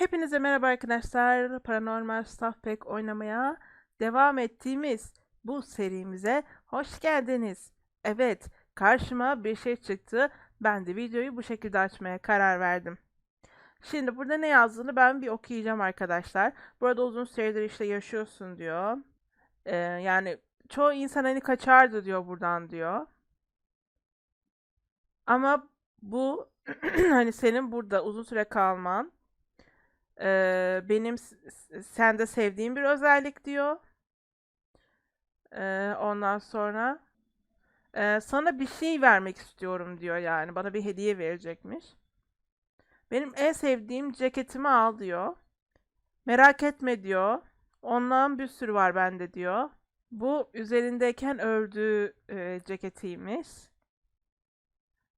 Hepinize merhaba arkadaşlar. Paranormal Stuff Pack oynamaya devam ettiğimiz bu serimize hoş geldiniz. Evet, karşıma bir şey çıktı. Ben de videoyu bu şekilde açmaya karar verdim. Şimdi burada ne yazdığını ben bir okuyacağım arkadaşlar. Burada uzun süredir işte yaşıyorsun diyor. Ee, yani çoğu insan hani kaçardı diyor buradan diyor. Ama bu hani senin burada uzun süre kalman ee, benim sende sevdiğim bir özellik diyor. Ee, ondan sonra e, sana bir şey vermek istiyorum diyor yani. Bana bir hediye verecekmiş. Benim en sevdiğim ceketimi al diyor. Merak etme diyor. Ondan bir sürü var bende diyor. Bu üzerindeyken ördüğü e, ceketiymiş.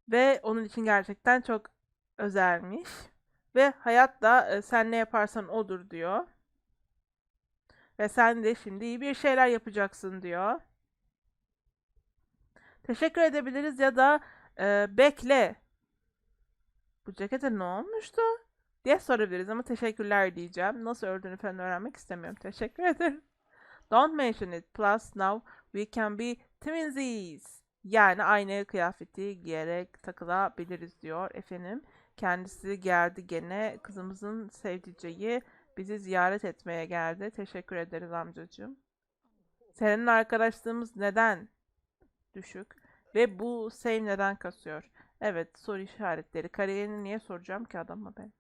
Ve onun için gerçekten çok özelmiş. Ve hayatta e, sen ne yaparsan odur diyor. Ve sen de şimdi iyi bir şeyler yapacaksın diyor. Teşekkür edebiliriz ya da e, bekle. Bu cekete ne olmuştu? diye sorabiliriz ama teşekkürler diyeceğim. Nasıl ördüğünü falan öğrenmek istemiyorum. Teşekkür ederim. Don't mention it. Plus now we can be twinsies. Yani aynı kıyafeti giyerek takılabiliriz diyor efendim. Kendisi geldi gene. Kızımızın sevdiceği bizi ziyaret etmeye geldi. Teşekkür ederiz amcacığım. Senin arkadaşlığımız neden düşük? Ve bu save neden kasıyor? Evet soru işaretleri. Kariyerini niye soracağım ki adama ben?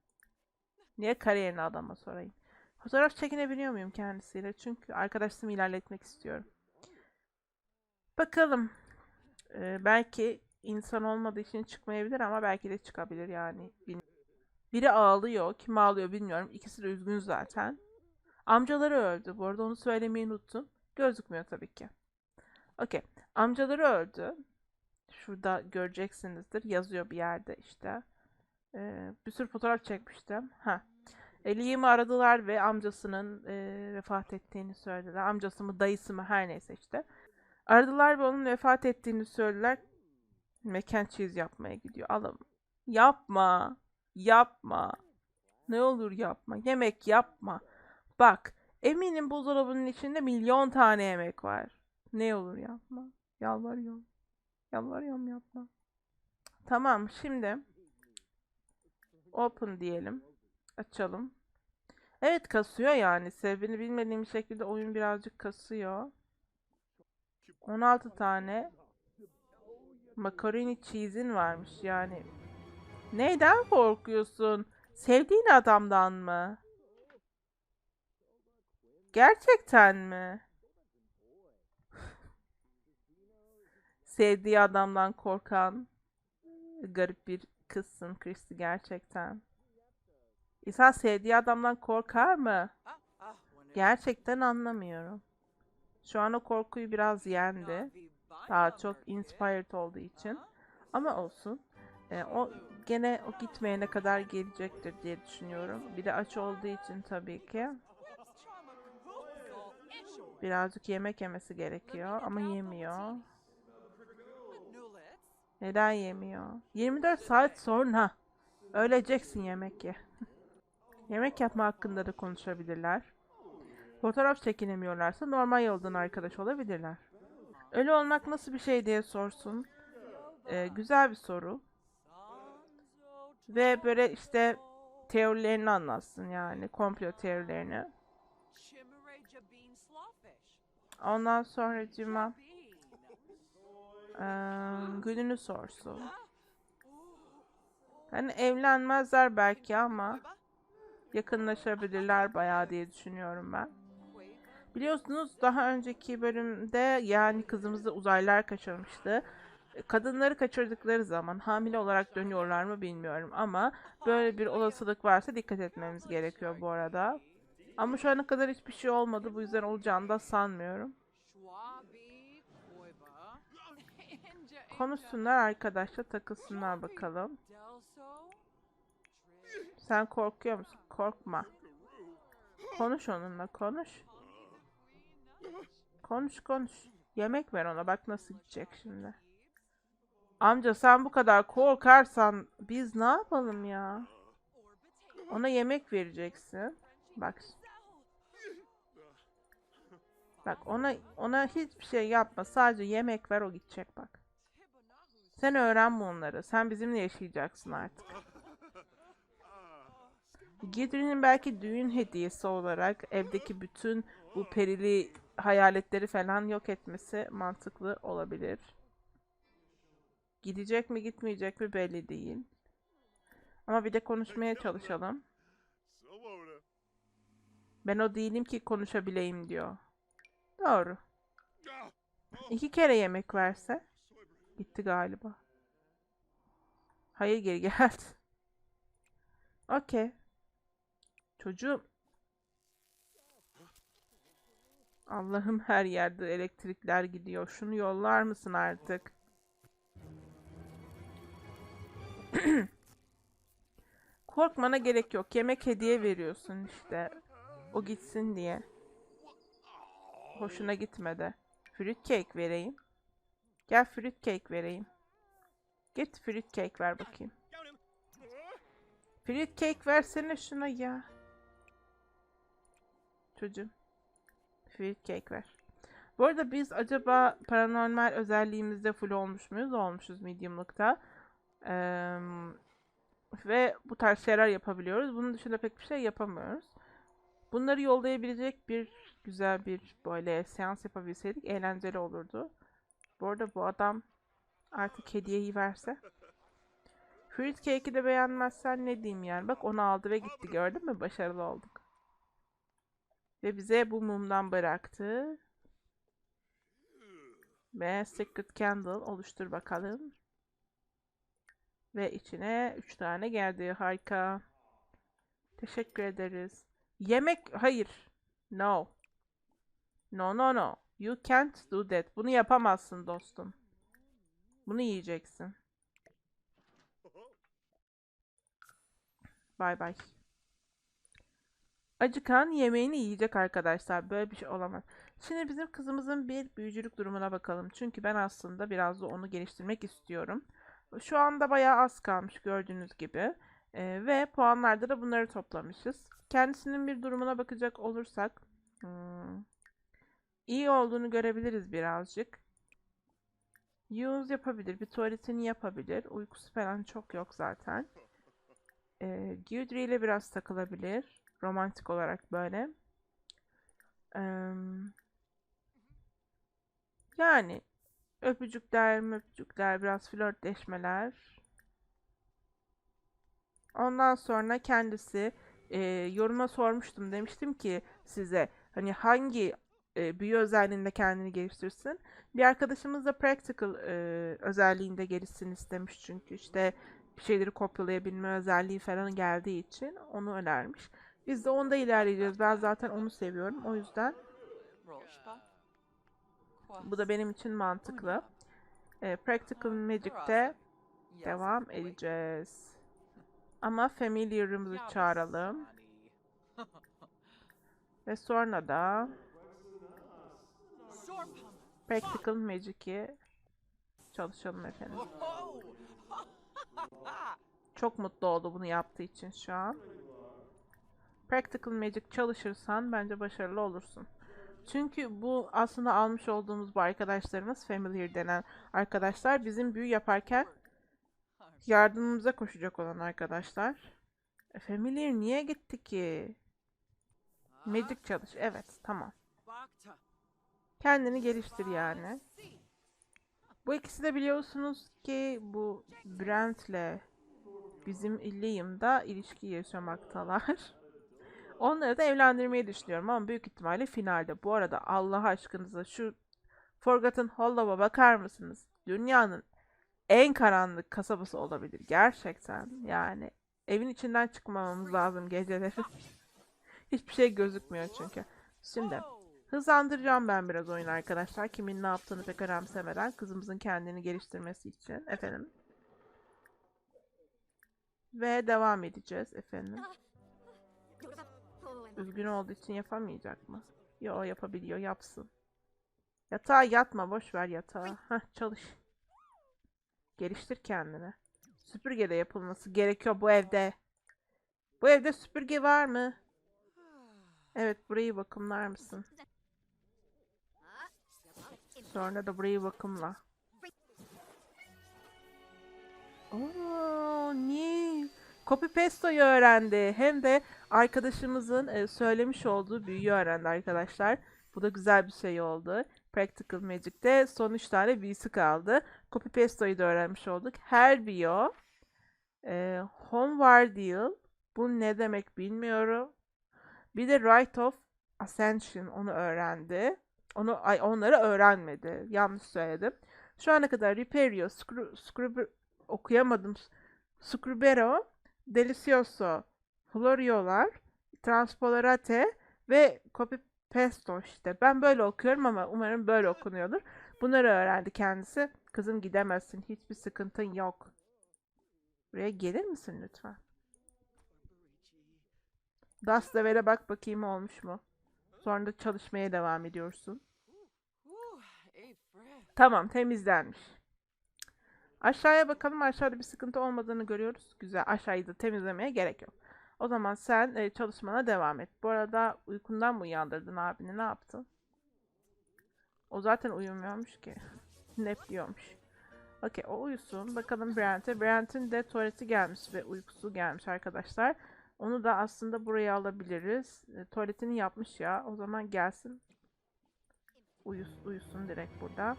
Niye kariyerini adama sorayım? Fotoğraf çekinebiliyor muyum kendisiyle? Çünkü arkadaşlığımı ilerletmek istiyorum. Bakalım. Ee, belki insan olmadığı için çıkmayabilir ama belki de çıkabilir yani. Biri ağlıyor. Kim ağlıyor bilmiyorum. İkisi de üzgün zaten. Amcaları öldü. Bu arada onu söylemeyi unuttum. Gözükmüyor tabii ki. Okey. Amcaları öldü. Şurada göreceksinizdir. Yazıyor bir yerde işte. Ee, bir sürü fotoğraf çekmiştim. Ha. Liam'ı aradılar ve amcasının e, vefat ettiğini söylediler. Amcası mı dayısı mı her neyse işte. Aradılar ve onun vefat ettiğini söylediler. Mekan cheese yapmaya gidiyor. Alım. Yapma. Yapma. Ne olur yapma. Yemek yapma. Bak. Eminim buzdolabının içinde milyon tane yemek var. Ne olur yapma. Yalvarıyorum. Yalvarıyorum yapma. Tamam şimdi. Open diyelim. Açalım. Evet kasıyor yani. Sebebini bilmediğim şekilde oyun birazcık kasıyor. 16 tane macaroni cheese'in varmış yani. Neyden korkuyorsun? Sevdiğin adamdan mı? Gerçekten mi? Sevdiği adamdan korkan garip bir kızsın Christy gerçekten. İnsan sevdiği adamdan korkar mı? Gerçekten anlamıyorum. Şu an o korkuyu biraz yendi. Daha çok inspired olduğu için. Ama olsun. Ee, o gene o gitmeyene kadar gelecektir diye düşünüyorum. Bir de aç olduğu için tabii ki. Birazcık yemek yemesi gerekiyor ama yemiyor. Neden yemiyor? 24 saat sonra öleceksin yemek ye. yemek yapma hakkında da konuşabilirler. Fotoğraf çekinemiyorlarsa normal yoldan arkadaş olabilirler. Ölü olmak nasıl bir şey diye sorsun. Ee, güzel bir soru. Ve böyle işte teorilerini anlatsın yani. Komplo teorilerini. Ondan sonra cima gününü sorsun. Hani evlenmezler belki ama yakınlaşabilirler bayağı diye düşünüyorum ben. Biliyorsunuz daha önceki bölümde yani kızımızı uzaylılar kaçırmıştı. Kadınları kaçırdıkları zaman hamile olarak dönüyorlar mı bilmiyorum ama böyle bir olasılık varsa dikkat etmemiz gerekiyor bu arada. Ama şu ana kadar hiçbir şey olmadı bu yüzden olacağını da sanmıyorum. Konuşsunlar arkadaşlar takılsınlar bakalım. Sen korkuyor musun? Korkma. Konuş onunla konuş. Konuş konuş. Yemek ver ona bak nasıl gidecek şimdi. Amca sen bu kadar korkarsan biz ne yapalım ya? Ona yemek vereceksin. Bak. Bak ona ona hiçbir şey yapma. Sadece yemek ver o gidecek bak. Sen öğren bunları. Sen bizimle yaşayacaksın artık. Gidrin'in belki düğün hediyesi olarak evdeki bütün bu perili hayaletleri falan yok etmesi mantıklı olabilir. Gidecek mi gitmeyecek mi belli değil. Ama bir de konuşmaya çalışalım. Ben o değilim ki konuşabileyim diyor. Doğru. İki kere yemek verse. Gitti galiba. Hayır geri geldi. Okey. Çocuğum. Allah'ım her yerde elektrikler gidiyor. Şunu yollar mısın artık? Korkmana gerek yok. Yemek hediye veriyorsun işte. O gitsin diye. Hoşuna gitmedi. Fruit cake vereyim. Gel fruit cake vereyim. Git fruit cake ver bakayım. Fruit cake versene şuna ya. Çocuğum. Fruit cake ver. Bu arada biz acaba paranormal özelliğimizde full olmuş muyuz? Olmuşuz medium'lukta. Eee, ve bu tarz şeyler yapabiliyoruz. Bunun dışında pek bir şey yapamıyoruz. Bunları yollayabilecek bir güzel bir böyle seans yapabilseydik eğlenceli olurdu. Bu arada bu adam artık hediyeyi verse. Fruit cake'i de beğenmezsen ne diyeyim yani. Bak onu aldı ve gitti gördün mü? Başarılı olduk. Ve bize bu mumdan bıraktı. Ve Secret Candle oluştur bakalım. Ve içine 3 tane geldi. Harika. Teşekkür ederiz. Yemek hayır. No. No no no. You can't do that. Bunu yapamazsın dostum. Bunu yiyeceksin. Bay bay. Acıkan yemeğini yiyecek arkadaşlar. Böyle bir şey olamaz. Şimdi bizim kızımızın bir büyücülük durumuna bakalım. Çünkü ben aslında biraz da onu geliştirmek istiyorum. Şu anda bayağı az kalmış gördüğünüz gibi. Ee, ve puanlarda da bunları toplamışız. Kendisinin bir durumuna bakacak olursak hmm, iyi olduğunu görebiliriz birazcık. Use yapabilir, bir tuvaletini yapabilir. Uykusu falan çok yok zaten. Ee, Gudry ile biraz takılabilir. Romantik olarak böyle. Ee, yani öpücükler, öpücükler, biraz flörtleşmeler. Ondan sonra kendisi e, yoruma sormuştum. Demiştim ki size hani hangi e, büyü özelliğinde kendini geliştirsin. Bir arkadaşımız da practical e, özelliğinde gelişsin istemiş çünkü işte bir şeyleri kopyalayabilme özelliği falan geldiği için onu önermiş. Biz de onda ilerleyeceğiz. Ben zaten onu seviyorum. O yüzden bu da benim için mantıklı. E, practical Magic'te devam edeceğiz. Ama Familiar'ımızı çağıralım. Ve sonra da Practical Magic'i çalışalım efendim. Çok mutlu oldu bunu yaptığı için şu an. Practical Magic çalışırsan bence başarılı olursun. Çünkü bu aslında almış olduğumuz bu arkadaşlarımız Familiar denen arkadaşlar bizim büyü yaparken yardımımıza koşacak olan arkadaşlar. E, Familiar niye gitti ki? Magic çalış. Evet tamam. Kendini geliştir yani. Bu ikisi de biliyorsunuz ki bu Brent'le bizim Ilium'da ilişki yaşamaktalar. Onları da evlendirmeyi düşünüyorum ama büyük ihtimalle finalde. Bu arada Allah aşkınıza şu Forgotten Hollow'a bakar mısınız? Dünyanın en karanlık kasabası olabilir gerçekten. Yani evin içinden çıkmamamız lazım geceleri. Hiçbir şey gözükmüyor çünkü. Şimdi hızlandıracağım ben biraz oyun arkadaşlar. Kimin ne yaptığını pek önemsemeden kızımızın kendini geliştirmesi için efendim. Ve devam edeceğiz efendim. Üzgün olduğu için yapamayacak mı? Yo yapabiliyor yapsın. Yatağa yatma boş ver yatağa. Heh çalış. Geliştir kendini. Süpürgeyle yapılması gerekiyor bu evde. Bu evde süpürge var mı? Evet burayı bakımlar mısın? Sonra da burayı bakımla. Oo, niye? Copy paste'yi öğrendi. Hem de arkadaşımızın e, söylemiş olduğu büyüyü öğrendi arkadaşlar. Bu da güzel bir şey oldu. Practical Magic'te son 3 tane büyüsü kaldı. Copy paste'yi de öğrenmiş olduk. Her bio e, home var deal. Bu ne demek bilmiyorum. Bir de Right of Ascension onu öğrendi. Onu ay onları öğrenmedi. Yanlış söyledim. Şu ana kadar Riperio, Scru, okuyamadım. Scrubero, Delicioso, Floriolar, Transpolarate ve Copy Pesto işte. Ben böyle okuyorum ama umarım böyle okunuyordur. Bunları öğrendi kendisi. Kızım gidemezsin. Hiçbir sıkıntın yok. Buraya gelir misin lütfen? Das Level'e bak bakayım olmuş mu? Sonra da çalışmaya devam ediyorsun. Tamam temizlenmiş. Aşağıya bakalım. Aşağıda bir sıkıntı olmadığını görüyoruz. Güzel. Aşağıyı da temizlemeye gerek yok. O zaman sen e, çalışmana devam et. Bu arada uykundan mı uyandırdın abini? Ne yaptın? O zaten uyumuyormuş ki. Nepliyormuş. Okey o uyusun. Bakalım Brent'e. Brent'in de tuvaleti gelmiş ve uykusu gelmiş arkadaşlar. Onu da aslında buraya alabiliriz. E, tuvaletini yapmış ya. O zaman gelsin. Uyus, uyusun direkt burada.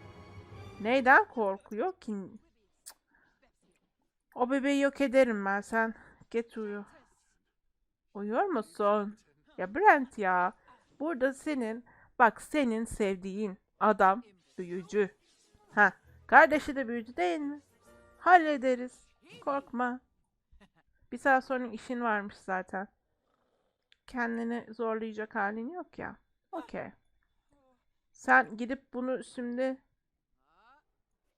Neyden korkuyor ki? O bebeği yok ederim ben. Sen git uyu. Uyuyor musun? Ya Brent ya. Burada senin, bak senin sevdiğin adam büyücü. Ha, kardeşi de büyücü değil mi? Hallederiz. Korkma. Bir saat sonra işin varmış zaten. Kendini zorlayacak halin yok ya. Okey. Sen gidip bunu şimdi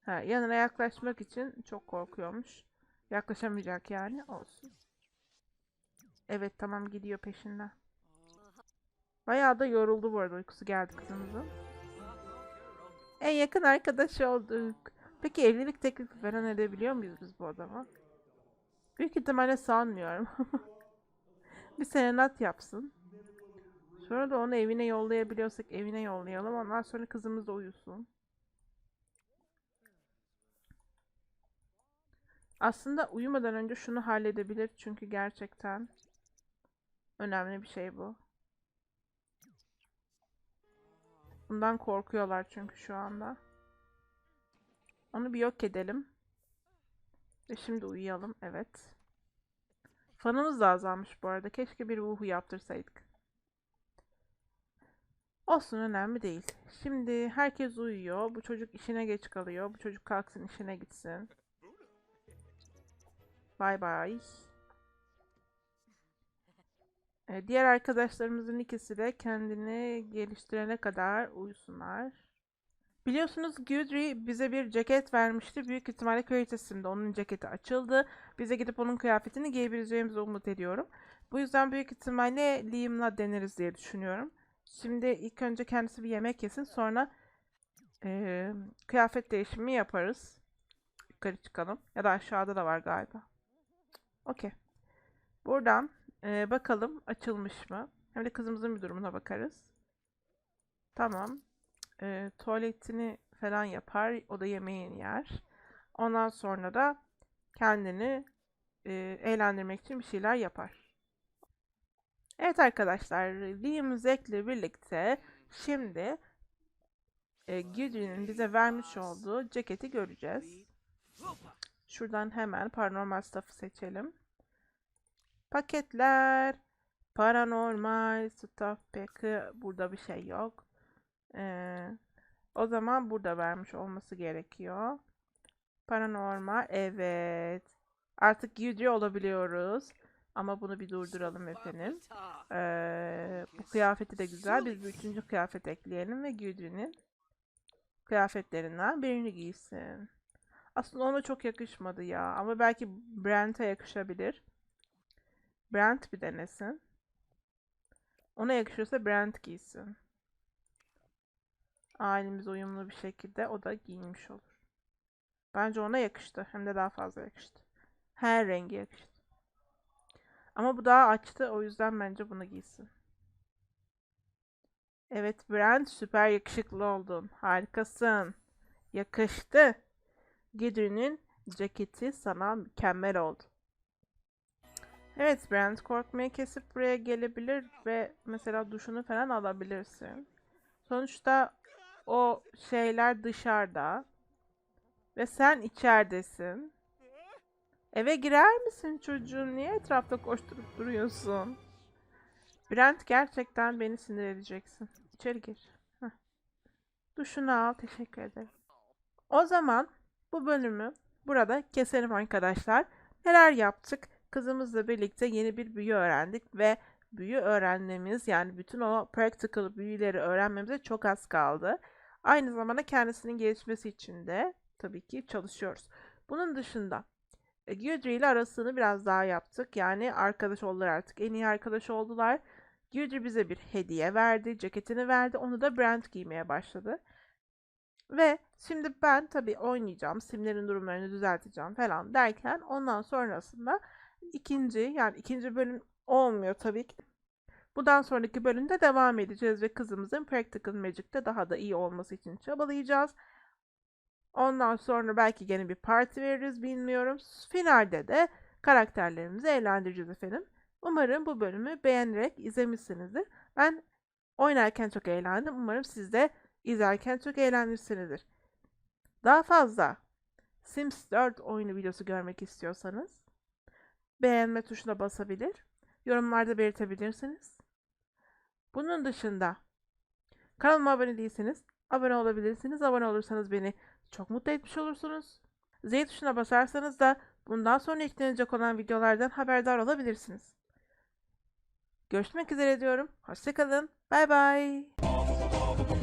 ha, yanına yaklaşmak için çok korkuyormuş. Yaklaşamayacak yani. Olsun. Evet tamam gidiyor peşinden. Bayağı da yoruldu bu arada uykusu geldi kızımızın. En yakın arkadaş olduk. Peki evlilik teklifi falan edebiliyor muyuz biz bu adama? Büyük ihtimalle sanmıyorum. bir serenat yapsın. Sonra da onu evine yollayabiliyorsak evine yollayalım. Ondan sonra kızımız da uyusun. Aslında uyumadan önce şunu halledebilir çünkü gerçekten önemli bir şey bu. Bundan korkuyorlar çünkü şu anda. Onu bir yok edelim. Ve şimdi uyuyalım. Evet. Fanımız da azalmış bu arada. Keşke bir uhu yaptırsaydık. Olsun önemli değil. Şimdi herkes uyuyor. Bu çocuk işine geç kalıyor. Bu çocuk kalksın işine gitsin. Bay bay. Ee, diğer arkadaşlarımızın ikisi de kendini geliştirene kadar uyusunlar. Biliyorsunuz Gudry bize bir ceket vermişti. Büyük ihtimalle köy sitesinde onun ceketi açıldı. Bize gidip onun kıyafetini giyebileceğimizi umut ediyorum. Bu yüzden büyük ihtimalle Liam'la deneriz diye düşünüyorum. Şimdi ilk önce kendisi bir yemek yesin. Sonra e, kıyafet değişimi yaparız. Yukarı çıkalım. Ya da aşağıda da var galiba. Okey. Buradan e, bakalım açılmış mı? Hem de kızımızın bir durumuna bakarız. Tamam. E, tuvaletini falan yapar. O da yemeğini yer. Ondan sonra da kendini e, eğlendirmek için bir şeyler yapar. Evet arkadaşlar, Liam Zek'le birlikte şimdi e, Gudrun'un bize vermiş olduğu ceketi göreceğiz. Şuradan hemen paranormal stuff'ı seçelim. Paketler, paranormal stuff pack'ı burada bir şey yok. Ee, o zaman burada vermiş olması gerekiyor. Paranormal, evet. Artık Gudri olabiliyoruz. Ama bunu bir durduralım efendim. Ee, bu kıyafeti de güzel. Biz bir üçüncü kıyafet ekleyelim ve Gudri'nin kıyafetlerinden birini giysin. Aslında ona çok yakışmadı ya. Ama belki Brent'e yakışabilir. Brent bir denesin. Ona yakışırsa Brent giysin. Ailemiz uyumlu bir şekilde o da giyinmiş olur. Bence ona yakıştı. Hem de daha fazla yakıştı. Her rengi yakıştı. Ama bu daha açtı. O yüzden bence bunu giysin. Evet Brent süper yakışıklı oldun. Harikasın. Yakıştı. Gidry'nin ceketi sana mükemmel oldu. Evet Brent korkmayı kesip buraya gelebilir ve mesela duşunu falan alabilirsin. Sonuçta o şeyler dışarıda ve sen içeridesin. Eve girer misin çocuğum? Niye etrafta koşturup duruyorsun? Brent gerçekten beni sinir edeceksin. İçeri gir. Heh. Duşunu al. Teşekkür ederim. O zaman bu bölümü burada keselim arkadaşlar. Neler yaptık? Kızımızla birlikte yeni bir büyü öğrendik ve büyü öğrenmemiz yani bütün o practical büyüleri öğrenmemize çok az kaldı. Aynı zamanda kendisinin gelişmesi için de tabii ki çalışıyoruz. Bunun dışında e, Gudry ile arasını biraz daha yaptık. Yani arkadaş oldular artık. En iyi arkadaş oldular. Gudry bize bir hediye verdi. Ceketini verdi. Onu da Brent giymeye başladı. Ve şimdi ben tabii oynayacağım. Simlerin durumlarını düzelteceğim falan derken ondan sonrasında ikinci yani ikinci bölüm olmuyor tabii ki. Bundan sonraki bölümde devam edeceğiz ve kızımızın Practical Magic'te daha da iyi olması için çabalayacağız. Ondan sonra belki gene bir parti veririz bilmiyorum. Finalde de karakterlerimizi eğlendireceğiz efendim. Umarım bu bölümü beğenerek izlemişsinizdir. Ben oynarken çok eğlendim. Umarım siz de izlerken çok eğlenmişsinizdir. Daha fazla Sims 4 oyunu videosu görmek istiyorsanız beğenme tuşuna basabilir, yorumlarda belirtebilirsiniz. Bunun dışında kanalıma abone değilseniz abone olabilirsiniz. Abone olursanız beni çok mutlu etmiş olursunuz. Z tuşuna basarsanız da bundan sonra eklenecek olan videolardan haberdar olabilirsiniz. Görüşmek üzere diyorum. Hoşçakalın. Bay bay.